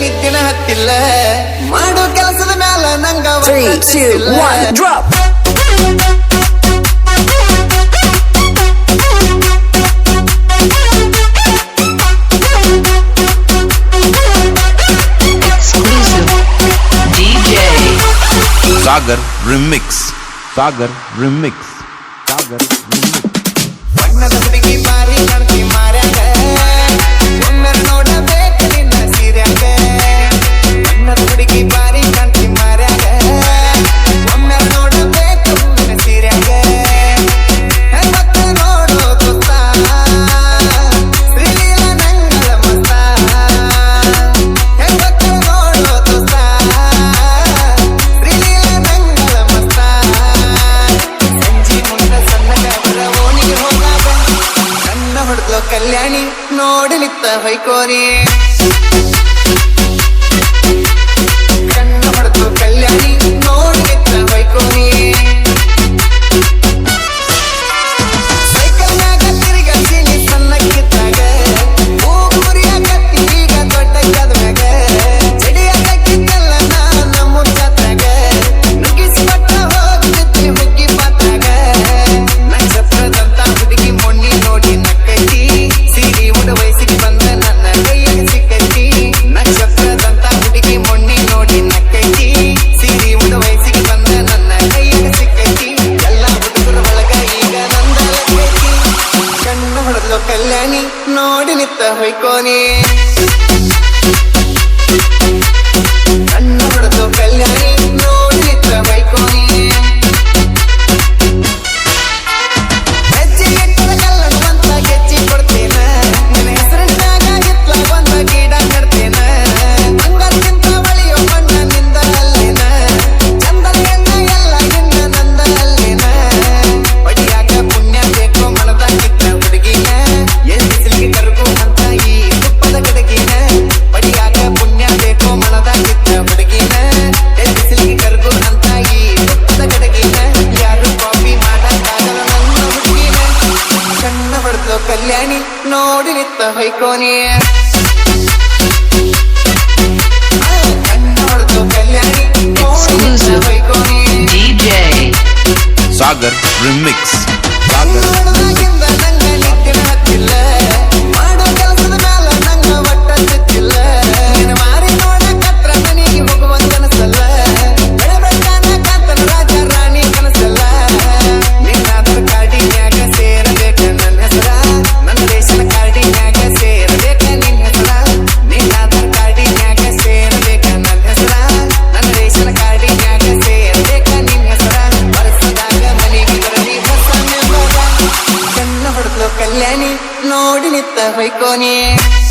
ನಿದ್ದಿನ ಹತ್ತಿಲ್ಲ ಮಾಡೋ ಕೆಲಸದ ಮ್ಯಾಲ ನಂಗ drop Sagar remix Sagar remix Sagar remix Kalyani Kalyani ನೋಡಲಿತ್ತ ಹೊಯ್ಕೋರಿ ಕಲ್ಯಾಣಿ ನೋಡಿ ನಿತ್ತ ಹೊಯ್ಕೋನೇ தகை கோனியே சாகர் ரிமிக்ஸ் சாகர் இந்த நங்கலிக்கு நாத்தில்லை Puerto Rico, yeah.